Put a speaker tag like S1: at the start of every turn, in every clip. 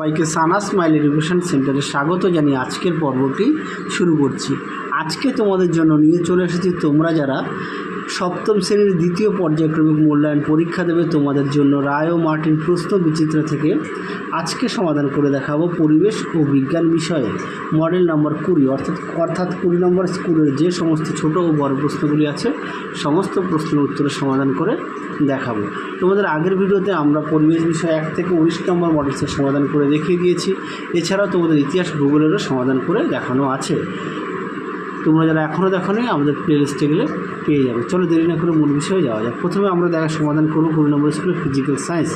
S1: সবাইকে সানা smile education সেন্টারে স্বাগত জানিয়ে আজকের পর্বটি শুরু করছি। আজকে তোমাদের জন্য নিয়ে চলে এসেছি তোমরা যারা সপ্তম শ্রেণির দ্বিতীয় পর্যায়ক্রমিক মূল্যায়ন পরীক্ষা দেবে তোমাদের জন্য রায় ও মার্টিন প্রশ্ন বিচিত্র থেকে আজকে সমাধান করে দেখাবো পরিবেশ ও বিজ্ঞান বিষয়ে। মডেল নাম্বার কুড়ি, অর্থাৎ অর্থাৎ কুড়ি নম্বর স্কুলের যে সমস্ত ছোট ও বড় প্রশ্নগুলি আছে, সমস্ত প্রশ্নের উত্তরের সমাধান করে দেখাবো। তোমাদের আগের ভিডিওতে আমরা পরিবেশ বিষয়ে এক থেকে উনিশ নম্বর মডেলসের সমাধান করে দেখিয়ে দিয়েছি। এছাড়াও তোমাদের ইতিহাস ভূগোলেরও সমাধান করে দেখানো আছে। তোমরা যারা এখনও দেখো নি আমাদের প্লে লিস্টে গেলে পেয়ে যাবে। চলো দেরি না করে মূল বিষয়ে যাওয়া যাক। প্রথমে আমরা দেখা সমাধান করব কুড়ি নম্বর স্কুলে ফিজিক্যাল সায়েন্স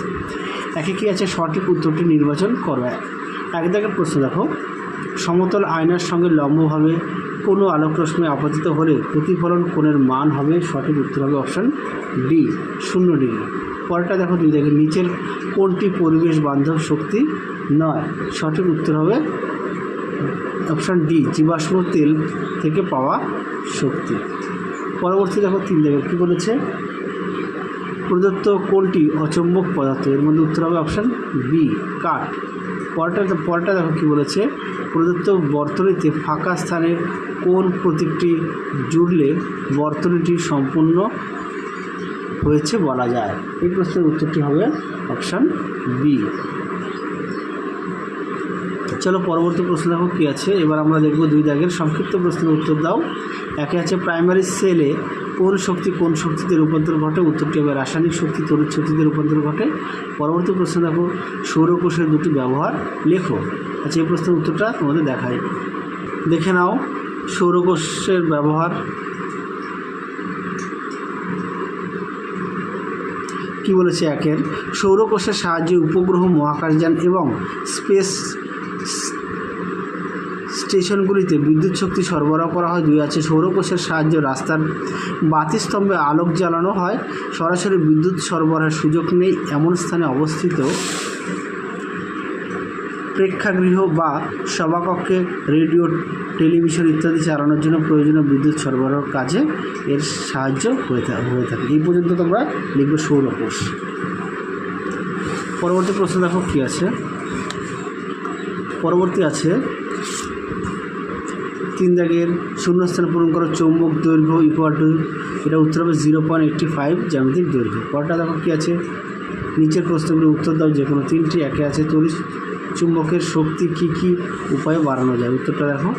S1: একে কী আছে? সঠিক উত্তরটি নির্বাচন করো এক দাগের প্রশ্ন দেখো। সমতল আয়নার সঙ্গে লম্বভাবে কোনো আলোক রশ্মি আপতিত হলে প্রতিফলন কোণের মান হবে? সঠিক উত্তর হবে অপশান ডি শূন্য ডিগ্রি। পরেরটা দেখো দুই দাগের নিচের কোনটি পরিবেশ বান্ধব শক্তি নয়। সঠিক উত্তর হবে অপশান ডি, জীবাশ্ম তেল থেকে পাওয়া শক্তি। পরবর্তী দেখো তিন দেখো, কী বলেছে? প্রদত্ত কোনটি অচম্বক পদার্থ? এর মধ্যে উত্তর হবে অপশান বি, কাঠ। পরটা পরটা দেখো কী বলেছে? প্রদত্ত বর্তনীতে ফাঁকা স্থানের কোন প্রতীকটি জুড়লে বর্তনীটি সম্পূর্ণ হয়েছে বলা যায়? এই প্রশ্নের উত্তরটি হবে অপশান বি। চলো, পরবর্তী প্রশ্ন দেখো কী আছে। এবার আমরা দেখব দুই দাগের সংক্ষিপ্ত প্রশ্নের উত্তর দাও। একে আছে প্রাইমারি সেলে কোন শক্তি কোন শক্তিতে রূপান্তর ঘটে? উত্তরটি হবে রাসায়নিক শক্তি, তড়িৎ শক্তিতে রূপান্তর ঘটে। পরবর্তী প্রশ্ন দেখো, সৌরকোষের দুটি ব্যবহার লেখো। আচ্ছা এই প্রশ্নের উত্তরটা তোমাদের দেখাই। দেখে নাও, সৌরকোষের ব্যবহার কি বলেছে একের? সৌরকোষের সাহায্যে উপগ্রহ, মহাকাশযান এবং স্পেস স্টেশনগুলিতে বিদ্যুৎ শক্তি সরবরাহ করা হয়। দুই আছে, সৌরকোষের সাহায্যে রাস্তার বাতিস্তম্ভে আলোক জ্বালানো হয়। সরাসরি বিদ্যুৎ সরবরাহের সুযোগ নেই। এমন স্থানে অবস্থিত প্রেক্ষাগৃহ বা সভাকক্ষে রেডিও, টেলিভিশন ইত্যাদি চালানোর জন্য প্রয়োজনীয় বিদ্যুৎ সরবরাহের কাজে এর সাহায্য হয়ে হয়ে থাকে। এই পর্যন্ত তোমরা লিখবে সৌরকোষ। পরবর্তী প্রশ্ন দেখো কী আছে? পরবর্তী আছে তিন দাগের শূন্যস্থান পূরণ করো, চৌম্বক দৈর্ঘ্য ইকুয়াল টু এটা উত্তর হবে জিরো পয়েন্ট এইট্টি ফাইভ জ্যামিতিক দৈর্ঘ্য। পরটা দেখো কী আছে? নিচের প্রশ্নগুলি উত্তর দাও যে কোনো তিনটি, একে আছে তড়িৎ চুম্বকের শক্তি কী কী? উপায়ে বাড়ানো যায়। উত্তরটা দেখো।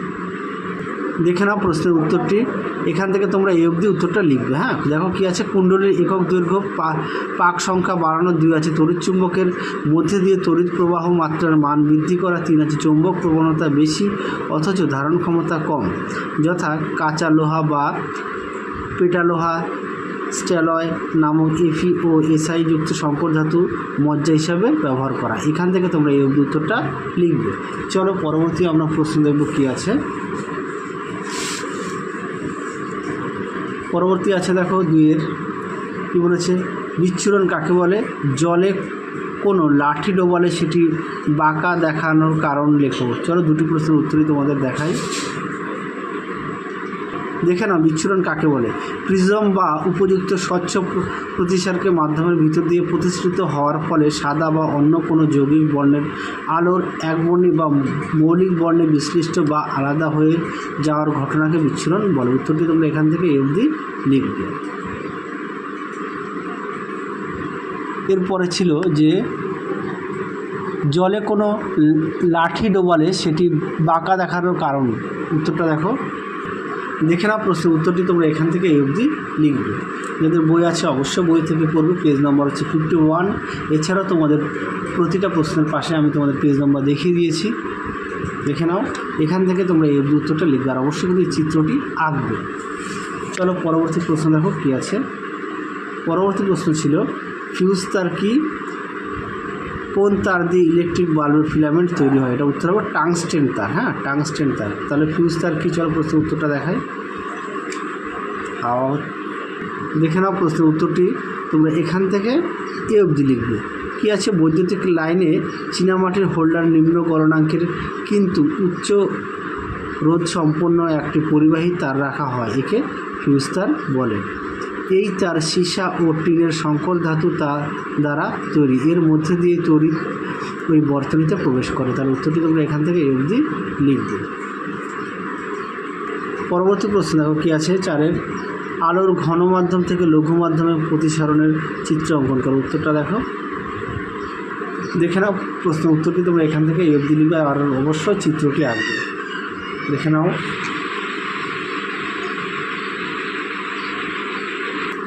S1: দেখে নাও প্রশ্নের উত্তরটি। এখান থেকে তোমরা এই অবধি উত্তরটা লিখবে হ্যাঁ? দেখো কী আছে? কুণ্ডলীর একক দৈর্ঘ্য পাক সংখ্যা বাড়ানো দুই আছে। তড়িৎ চুম্বকের মধ্যে দিয়ে তড়িৎ প্রবাহ মাত্রার মান বৃদ্ধি করা তিন আছে। চৌম্বক প্রবণতা বেশি, অথচ ধারণ ক্ষমতা কম। যথা কাঁচা লোহা বা পেটালোহা স্ট্যালয় নামক এফি ও এসআই যুক্ত সংকর ধাতু মজ্জা হিসাবে ব্যবহার করা। এখান থেকে তোমরা এই উত্তরটা লিখবে। চলো পরবর্তী আমরা প্রশ্ন দেখব কী আছে। পরবর্তী আছে দেখো দুইয়ের। কী বলেছে? বিচ্ছুরণ কাকে বলে? জলে কোনো লাঠি ডোবালে সেটি বাঁকা দেখানোর কারণ লেখো। চলো দুটি প্রশ্নের উত্তরই তোমাদের দেখাই। দেখে নাও, বিচ্ছুরণ কাকে বলে? প্রিজম বা উপযুক্ত স্বচ্ছ প্র- প্রতিসারকে মাধ্যমের ভিতর দিয়ে প্রতিষ্ঠিত হওয়ার ফলে সাদা বা অন্য কোনো যৌগিক বর্ণের আলোর একবর্ণী বা মৌলিক বর্ণে বিশ্লিষ্ট বা আলাদা হয়ে যাওয়ার ঘটনাকে বিচ্ছুরণ বলে। উত্তরটি তোমরা এখান থেকে এই অবধি লিখবে। এরপরে ছিল যে, জলে কোনো লাঠি ডোবালে সেটি বাঁকা দেখানোর কারণ। উত্তরটা দেখো। দেখে নাও প্রশ্নের উত্তরটি, তোমরা এখান থেকে এই অবধি লিখবে। যাদের বই আছে, অবশ্যই বই থেকে পড়বে। পেজ নম্বর হচ্ছে ফিফটি ওয়ান এছাড়াও তোমাদের প্রতিটা প্রশ্নের পাশে আমি তোমাদের পেজ নম্বর দেখিয়ে দিয়েছি। দেখে নাও, এখান থেকে তোমরা এই অবধি উত্তরটা লিখবে। আর অবশ্যই কিন্তু এই চিত্রটি আঁকবে। চলো পরবর্তী প্রশ্ন দেখো, কী আছে? পরবর্তী প্রশ্ন ছিল, ফিউজ তার কি কোন তার দিয়ে ইলেকট্রিক বাল্বের ফিলামেন্ট তৈরি হয়? এটা উত্তর হবে টাংস্টেন তার হ্যাঁ? টাংস্টেন তার। তাহলে ফিউজ তার কী চল প্রশ্নের উত্তরটা দেখাই। হাওয়া দেখে নাও প্রশ্নের উত্তরটি। তোমরা এখান থেকে এ অবধি লিখবে। কী আছে? বৈদ্যুতিক লাইনে চীনামাটির হোল্ডার নিম্ন গলনাঙ্কের কিন্তু উচ্চ রোধ সম্পন্ন একটি পরিবাহী তার রাখা হয়। একে ফিউজ তার বলে। এই তার সীসা ও টিনের সংকর ধাতু তা দ্বারা তৈরি। এর মধ্যে দিয়ে তড়িৎ ওই বর্তনীতে প্রবেশ করে। তার উত্তরটি তোমরা এখান থেকে এই অবধি লিখবে। পরবর্তী প্রশ্ন, দেখো কী আছে? চারের আলোর ঘন মাধ্যম থেকে লঘু মাধ্যমে প্রতিসরণের চিত্র অঙ্কন করো। উত্তরটা দেখো। দেখে নাও প্রশ্ন উত্তরটি তোমরা এখান থেকে এই অবধি লিখবে আর অবশ্যই চিত্রটি আঁকবে। দেখে নাও।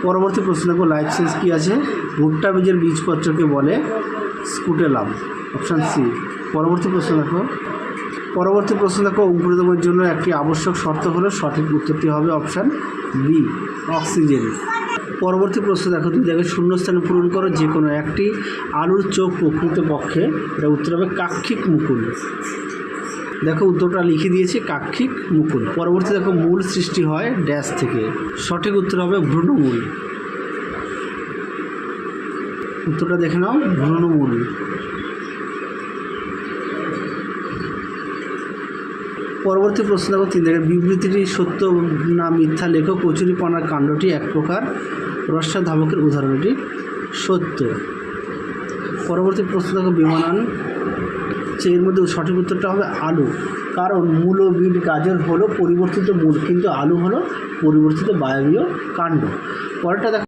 S1: পরবর্তী প্রশ্ন দেখো লাইফ সেন্স কী আছে? ভুট্টা বীজের বীজপত্রকে বলে স্কুটেলাম অপশান সি পরবর্তী প্রশ্ন দেখো। পরবর্তী প্রশ্ন দেখো অঙ্কুরিতমের জন্য একটি আবশ্যক শর্ত হলো সঠিক উত্তরটি হবে অপশান বি অক্সিজেন পরবর্তী প্রশ্ন দেখো, তুমি দেখো শূন্যস্থানে পূরণ করো যে কোনো একটি আলুর চোখ প্রকৃতপক্ষে, এটা উত্তর হবে কাক্ষিক মুকুল। দেখো উত্তরটা লিখে দিয়েছে কাক্ষিক মুকুল। পরবর্তী দেখো মূল সৃষ্টি হয় ড্যাশ থেকে। সঠিক উত্তর হবে ভ্রূণমূল। উত্তরটা দেখে নাও, ভ্রূণমূল। পরবর্তী প্রশ্ন দেখো তিন দেখের বিবৃতিটি সত্য না মিথ্যা লেখো কচুরিপানার কাণ্ডটি এক প্রকার রস্যা ধাবকের উদাহরণটি সত্য। পরবর্তী প্রশ্ন দেখো বিমানান যে এর মধ্যে সঠিক উত্তরটা হবে আলু। কারণ মূল বিট গাজর হলো পরিবর্তিত মূল, কিন্তু আলু হলো পরিবর্তিত বায়বীয় কাণ্ড। পরেরটা দেখো।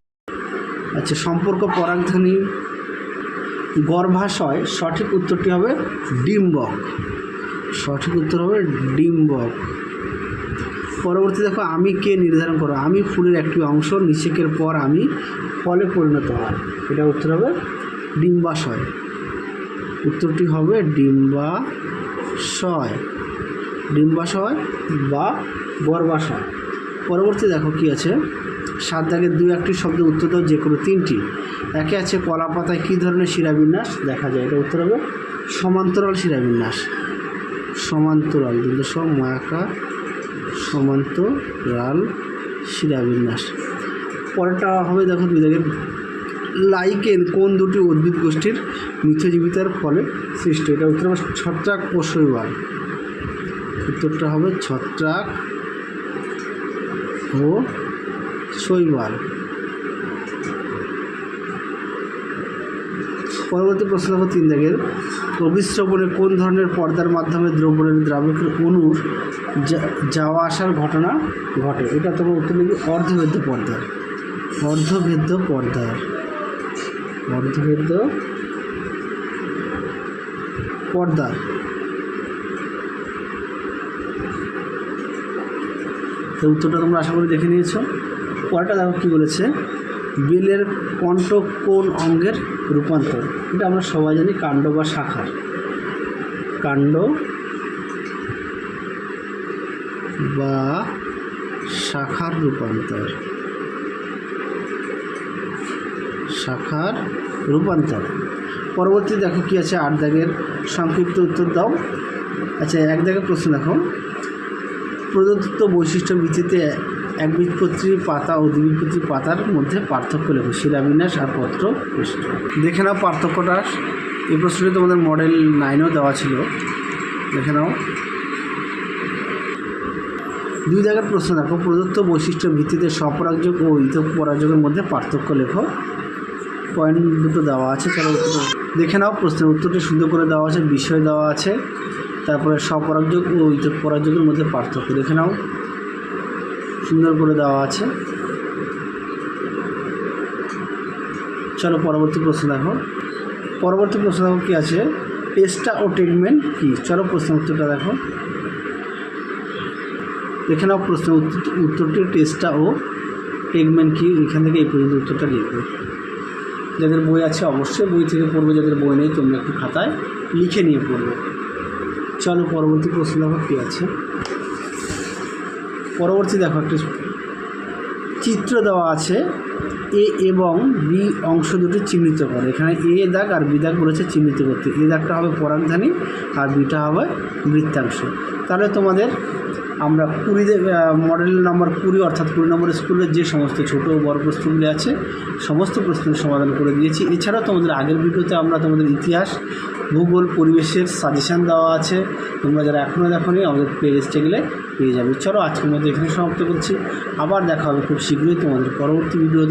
S1: আচ্ছা সম্পর্ক পরাগধানী। গর্ভাশয়, সঠিক উত্তরটি হবে ডিম্বক। সঠিক উত্তর হবে ডিম্বক। পরবর্তী দেখো, আমি কে নির্ধারণ করো? আমি ফুলের একটি অংশ, নিষেকের পর আমি ফলে পরিণত হয়। এটা উত্তর হবে ডিম্বাশয়। উত্তরটি হবে ডিম্বাশয়। ডিম্বাশয় বা গর্ভাশয়। পরবর্তী দেখো কি আছে? সাত দাগের দু একটি শব্দ উত্তর দাও, যে কোনো তিনটি। একে আছে কলা পাতায় কী ধরনের শিরাবিন্যাস? দেখা যায় এটা উত্তর হবে সমান্তরাল শিরাবিন্যাস। সমান্তরাল কিন্তু সব মায়াকা সমান্তরাল শিরাবিন্যাস। পরেরটা হবে দেখো দুই দাগের লাইকেন কোন দুটি উদ্ভিদ গোষ্ঠীর মিথজীবিতার ফলে সৃষ্টি? এটা উত্তর ছত্রাক ও শৈবাল। উত্তরটা হবে ছত্রাক ও শৈবাল। পরবর্তী প্রশ্ন হবে তিন দাগের। অভিশ্রবণে কোন ধরনের পর্দার মাধ্যমে দ্রবণের দ্রাবকের অণুর যা- যাওয়া আসার ঘটনা ঘটে? এটা তোমার উত্তর লিখবে অর্ধভেদ্য পর্দার। অর্ধভেদ্য পর্দার। অর্ধভেদ্য পর্দার তো উত্তরটা তোমরা আশা করি দেখে নিয়েছো। পরেরটা দেখো কী বলেছে, বিলের কণ্ঠ কোন অঙ্গের রূপান্তর? এটা আমরা সবাই জানি কাণ্ড বা শাখার। কাণ্ড বা শাখার রূপান্তর। শাখার রূপান্তর। পরবর্তী দেখো কি আছে? আট দাগের সংক্ষিপ্ত উত্তর দাও। আচ্ছা এক দাগের প্রশ্ন দেখো। প্রদত্ত বৈশিষ্ট্য ভিত্তিতে একবীজপত্রী পাতা ও দ্বিবীজপত্রী পাতার মধ্যে পার্থক্য লেখো। শিলাবিন্যাস আর পত্র পৃষ্ঠ। দেখে নাও পার্থক্যটা। এই প্রশ্নটি তোমাদের মডেল নাইনেও দেওয়া ছিল। দেখে নাও। দুই জায়গার প্রশ্ন দেখো। প্রদত্ত বৈশিষ্ট্য ভিত্তিতে স্বপরাগযোগ ও ইতক মধ্যে পার্থক্য লেখো। পয়েন্ট দুটো দেওয়া আছে চলো উত্তর দেখে নাও, প্রশ্নের উত্তরটি সুন্দর করে দেওয়া আছে, বিষয় দেওয়া আছে, তারপরে স্বপরাগযোগ ও পরাগযোগের মধ্যে পার্থক্য দেখে নাও, সুন্দর করে দেওয়া আছে। চলো পরবর্তী প্রশ্ন দেখো। পরবর্তী প্রশ্ন দেখো কী আছে? টেস্টা ও ট্রিটমেন্ট কী? চলো প্রশ্নের উত্তরটা দেখো। দেখে নাও প্রশ্নের উত্তর- উত্তরটি, টেস্টা ও টেগমেন্ট কী? এখান থেকে এই পর্যন্ত উত্তরটা লিখবে। যাদের বই আছে, অবশ্যই বই থেকে পড়বে, যাদের বই নেই, তোমরা একটু খাতায় লিখে নিয়ে পড়বে। চলো, পরবর্তী প্রশ্ন দেখো, কী আছে? পরবর্তী দেখো, একটা চিত্র দেওয়া আছে। এ এবং বি অংশ দুটি চিহ্নিত করে। এখানে এ দাগ আর বি দাগ বলেছে চিহ্নিত করতে। এ দাগটা হবে পরাগধানী আর বিটা হবে বৃত্তাংশ। তাহলে তোমাদের আমরা কুড়ি মডেল নাম্বার কুড়ি অর্থাৎ কুড়ি নম্বর স্কুলের যে সমস্ত ছোটো বড় প্রশ্নগুলি আছে, সমস্ত প্রশ্নের সমাধান করে দিয়েছি। এছাড়াও তোমাদের আগের ভিডিওতে আমরা তোমাদের ইতিহাস, ভূগোল, পরিবেশের সাজেশান দেওয়া আছে। তোমরা যারা এখনও দেখো নি আমাদের প্লে লিস্টে গেলে পেয়ে যাবে। চলো আজকের মধ্যে এখানে সমাপ্ত করছি। আবার দেখা হবে খুব শীঘ্রই তোমাদের পরবর্তী ভিডিওতে।